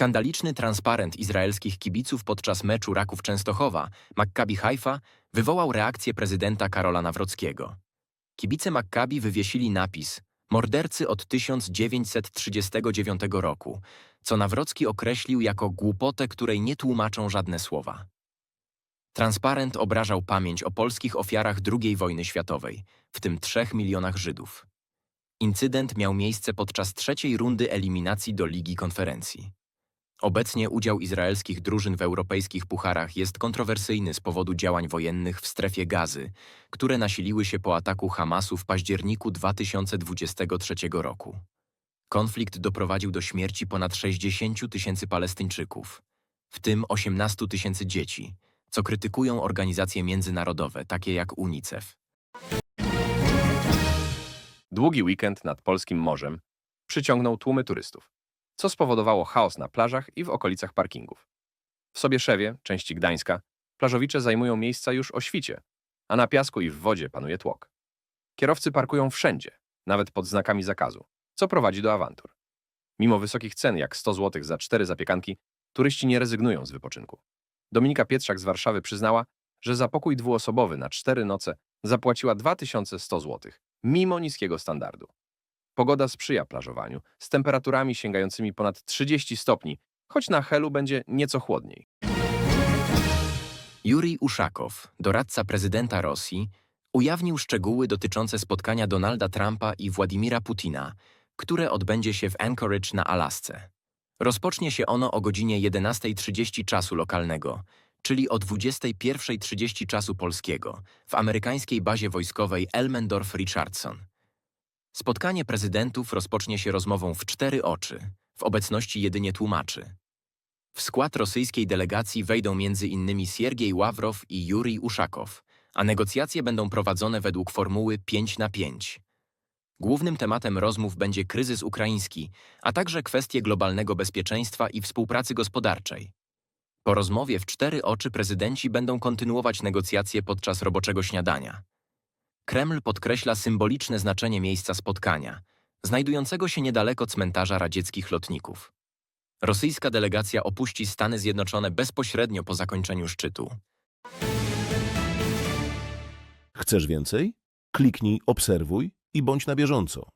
Skandaliczny transparent izraelskich kibiców podczas meczu Raków Częstochowa, Maccabi Haifa, wywołał reakcję prezydenta Karola Nawrockiego. Kibice Maccabi wywiesili napis Mordercy od 1939 roku, co Nawrocki określił jako głupotę, której nie tłumaczą żadne słowa. Transparent obrażał pamięć o polskich ofiarach II wojny światowej, w tym trzech milionach Żydów. Incydent miał miejsce podczas trzeciej rundy eliminacji do Ligi Konferencji. Obecnie udział izraelskich drużyn w europejskich pucharach jest kontrowersyjny z powodu działań wojennych w strefie gazy, które nasiliły się po ataku Hamasu w październiku 2023 roku. Konflikt doprowadził do śmierci ponad 60 tysięcy Palestyńczyków, w tym 18 tysięcy dzieci, co krytykują organizacje międzynarodowe, takie jak UNICEF. Długi weekend nad polskim morzem przyciągnął tłumy turystów, co spowodowało chaos na plażach i w okolicach parkingów. W Sobieszewie, części Gdańska, plażowicze zajmują miejsca już o świcie, a na piasku i w wodzie panuje tłok. Kierowcy parkują wszędzie, nawet pod znakami zakazu, co prowadzi do awantur. Mimo wysokich cen jak 100 zł za cztery zapiekanki, turyści nie rezygnują z wypoczynku. Dominika Pietrzak z Warszawy przyznała, że za pokój dwuosobowy na cztery noce zapłaciła 2100 zł, mimo niskiego standardu. Pogoda sprzyja plażowaniu, z temperaturami sięgającymi ponad 30 stopni, choć na Helu będzie nieco chłodniej. Jurij Uszakow, doradca prezydenta Rosji, ujawnił szczegóły dotyczące spotkania Donalda Trumpa i Władimira Putina, które odbędzie się w Anchorage na Alasce. Rozpocznie się ono o godzinie 11.30 czasu lokalnego, czyli o 21.30 czasu polskiego, w amerykańskiej bazie wojskowej Elmendorf-Richardson. Spotkanie prezydentów rozpocznie się rozmową w cztery oczy, w obecności jedynie tłumaczy. W skład rosyjskiej delegacji wejdą m.in. Siergiej Ławrow i Jurij Uszakow, a negocjacje będą prowadzone według formuły 5 na 5. Głównym tematem rozmów będzie kryzys ukraiński, a także kwestie globalnego bezpieczeństwa i współpracy gospodarczej. Po rozmowie w cztery oczy prezydenci będą kontynuować negocjacje podczas roboczego śniadania. Kreml podkreśla symboliczne znaczenie miejsca spotkania, znajdującego się niedaleko cmentarza radzieckich lotników. Rosyjska delegacja opuści Stany Zjednoczone bezpośrednio po zakończeniu szczytu. Chcesz więcej? Kliknij obserwuj i bądź na bieżąco.